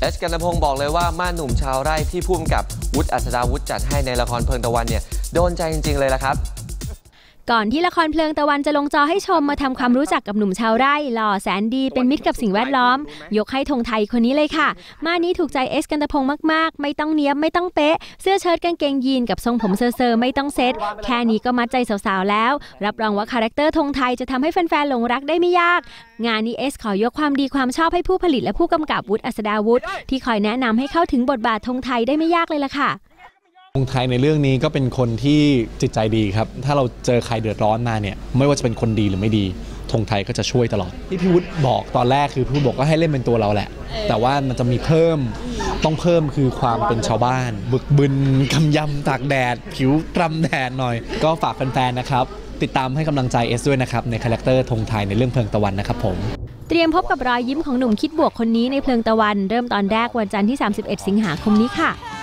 เอสกันตพงศ์บอกเลยว่าม่านหนุ่มชาวไร่ที่พุ่มกับวุฒิอัศดาวุฒิจัดให้ในละครเพลิงตะวันเนี่ยโดนใจจริง ๆ เลยละครับ ก่อนที่ละครเพลิงตะวันจะลงจอให้ชมมาทำความรู้จักกับหนุ่มชาวไร่ หล่อแสนดีเป็นมิตรกับสิ่งแวดล้อม ยกให้ธงไทยคนนี้เลยค่ะ มานี้ถูกใจเอสกันตพงศ์มากๆ ไม่ต้องเนี้ยบไม่ต้องเป๊ะ เสื้อเชิ้ตกางเกงยีนกับทรงผมเซอร์ไม่ต้องเซ็ตแค่นี้ก็มัดใจสาวๆแล้ว รับรองว่าคาแรคเตอร์ธงไทยจะทำให้แฟนๆหลงรักได้ไม่ยาก งานนี้เอสขอยกความดีความชอบให้ผู้ผลิตและผู้กำกับวุฒิอัศดาวุฒิที่คอยแนะนำให้เข้าถึงบทบาทธงไทยได้ไม่ยากเลยล่ะค่ะ ธงไทยในเรื่องนี้ก็เป็นคนที่จิตใจดีครับ ถ้าเราเจอใครเดือดร้อนมาเนี่ยไม่ว่าจะเป็นคนดีหรือไม่ดีธงไทยก็จะช่วยตลอด ที่พี่วุฒิบอกตอนแรกคือพี่วุฒิบอกก็ให้เล่นเป็นตัวเราแหละ แต่ว่ามันจะมีเพิ่มต้องเพิ่มคือความเป็นชาวบ้าน บึกบึนกำยำตากแดด ผิวกรำแดดหน่อย ก็ฝากแฟนๆนะครับ ติดตามให้กำลังใจเอสด้วยนะครับ ในคาแรคเตอร์ธงไทยในเรื่องเพลิงตะวันนะครับผมเตรียมพบกับรอยยิ้มของหนุ่มคิดบวกคนนี้ในเพลิงตะวัน เริ่มตอนแรกวันจันทร์ที่ 31 สิงหาคมนี้ค่ะ